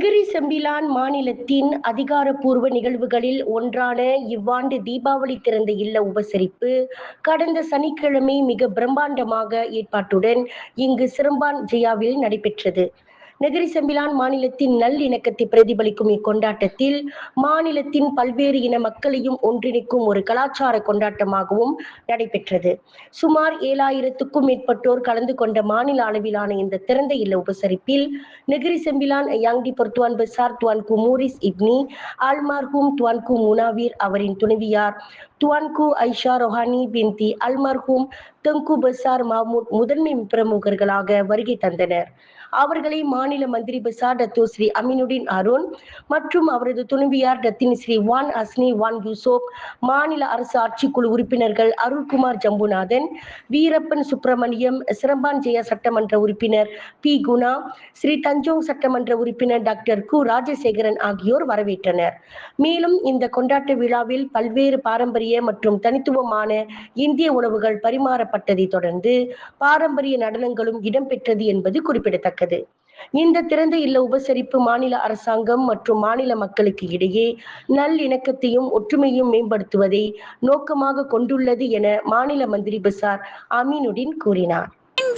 Sembilan மாநிலத்தின் அதிகாரப்பூர்வ நிகழ்வுகளில் ஒன்றான இவ்வாண்டு தீபாவளி திறந்த இல்ல உபசரிப்பு கடந்த சனிக்கிழமை மிக பிரம்மாண்டமாக ஏற்பாட்டுடன் இங்கு சிறம்பான் ஜெயாவில் நடைபெற்றது. நெகிரி செம்பிலான் மாநிலத்தின் நல்லிணக்கத்தை பிரதிபலிக்கும் இக்கொண்டாட்டத்தில் மாநிலத்தின் பல்வேறு இன மக்களையும் ஒன்றிணைக்கும் ஒரு கலாச்சார கொண்டாட்டமாகவும் நடைபெற்றது. சுமார் ஏழாயிரத்துக்கும் மேற்பட்டோர் கலந்து கொண்ட மாநில அளவிலான இந்த திறந்த இல்ல உபசரிப்பில் Negeri Sembilan Yang di Pertuan Besar Tuanku Muhriz ibni Almarhum Tuanku Munawir அவரின் துணைவியார் Tuanku Aisha Rohani binti Almarhum Tengku Besar Mahmud முதன்மை பிரமுகர்களாக வருகை தந்தனர். அவர்களை மாநில Menteri Besar Dato Seri Aminuddin Harun மற்றும் அவரது துணைவியார் Datin Seri Wan Azni Wan Yusof மாநில அரசு ஆட்சிக்குழு உறுப்பினர்கள் அருள்குமார் ஜம்புநாதன் வீரப்பன் சுப்பிரமணியம் சிரம்பான் ஜெயா சட்டமன்ற உறுப்பினர் பி. குணா ஸ்ரீ தஞ்சோங் சட்டமன்ற உறுப்பினர் டாக்டர் கு. ராஜசேகரன் ஆகியோர் வரவேற்றனர். மேலும் இந்த கொண்டாட்ட விழாவில் பல்வேறு பாரம்பரிய மற்றும் தனித்துவமான இந்திய உணவுகள் பரிமாறப்பட்டதை தொடர்ந்து பாரம்பரிய நடனங்களும் இடம்பெற்றது என்பது குறிப்பிடத்தக்கது. இந்த திறந்த இல்ல உபசரிப்பு மாநில அரசாங்கம் மற்றும் மாநில மக்களுக்கு இடையே நல்லிணக்கத்தையும் ஒற்றுமையும் மேம்படுத்துவதை நோக்கமாக கொண்டுள்ளது என மாநில மந்திரி பசார் அமீனுடன் கூறினார்.